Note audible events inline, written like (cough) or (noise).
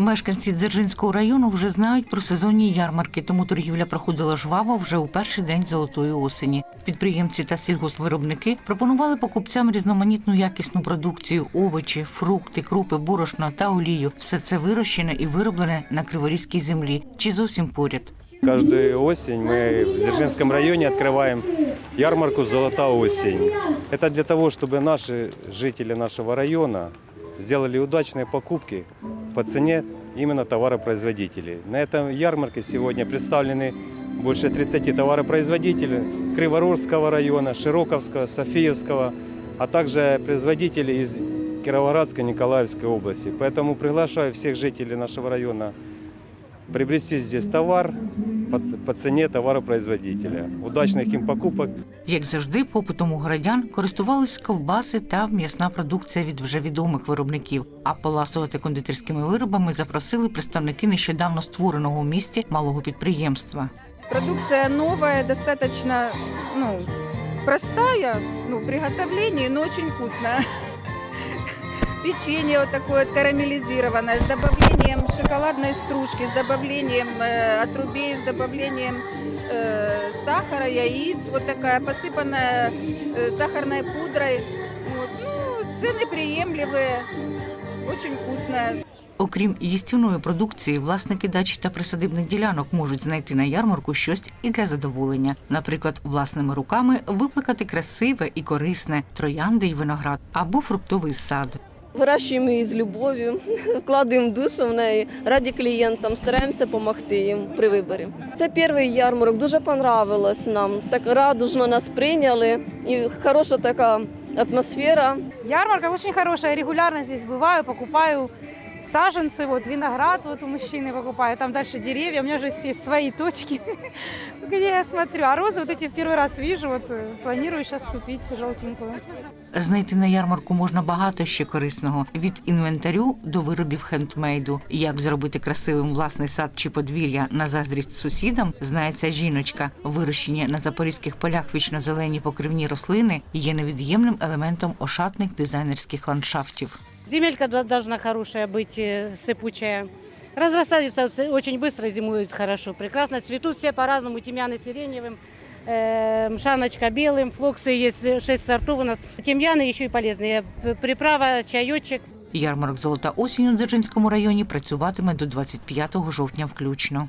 Мешканці Дзержинського району вже знають про сезонні ярмарки, тому торгівля проходила жваво вже у перший день золотої осені. Підприємці та сільгоспвиробники пропонували покупцям різноманітну якісну продукцію: овочі, фрукти, крупи, борошно та олію. Все це вирощене і вироблене на криворізькій землі чи зовсім поряд. Каждую осень мы в Дзержинском районе открываем ярмарку «Золота осень». Это для того, чтобы наши жители нашего района сделали удачные покупки по цене именно товаропроизводителей. На этом ярмарке сегодня представлены больше 30 товаропроизводителей Криворожского района, Широковского, Софиевского, а также производители из Кировоградской, Николаевской области. Поэтому приглашаю всех жителей нашего района приобрести здесь товар по, по цене товаропроизводителя. Удачных им покупок. Як завжди, попитом у городян користувались ковбаси та м'ясна продукція від вже відомих виробників. А поласувати кондитерськими виробами запросили представники нещодавно створеного у місті малого підприємства. Продукция новая, достаточно ну, простая ну, в приготовлении, но очень вкусная Печенье вот такое карамелизированное с добавлением шоколадной стружки, с добавлением э, отрубей, с добавлением э, сахара, яиц, вот такая посыпанная э, сахарной пудрой. Вот. Ну, цены приемлемые, очень вкусная. Окрім їстівної продукції, власники дач та присадибних ділянок можуть знайти на ярмарку щось і для задоволення. Наприклад, власними руками виплакати красиве і корисне троянди й виноград або фруктовий сад. Вирощуємо її з любов'ю, (laughs) вкладаємо душу в неї раді клієнтам, стараємося допомогти їм при виборі. Це перший ярмарок, дуже понравилось нам. Так радужно нас прийняли і хороша така атмосфера. Ярмарка очень я регулярно здесь бываю, покупаю саженцы, вот виноград вот у мужчины покупаю, там дальше деревья, у меня уже есть свои точки, (laughs) где я смотрю. А розы вот эти в первый раз вижу, вот э, планирую сейчас купить желтенькую. Знайти на ярмарку можна багато ще корисного від інвентарю до виробів хендмейду. Як зробити красивим власний сад чи подвір'я на заздрість сусідам, знає ця жіночка. Вирощені на запорізьких полях вічнозелені покривні рослини є невід'ємним елементом ошатних дизайнерських ландшафтів. Земелька дол- должна хорошая быть, э, сыпучая. Разрастаются ц- очень быстро, зимуют хорошо, прекрасно. Цветут все по-разному, тимьяны сиреневым, э, мшаночка белым, флоксы есть э, шесть сортов у нас. Тимьяны еще и полезные. П- Приправа, чаечек. Ярмарок Золота осінь у Дзержинському районі працюватиме до 25 жовтня включно.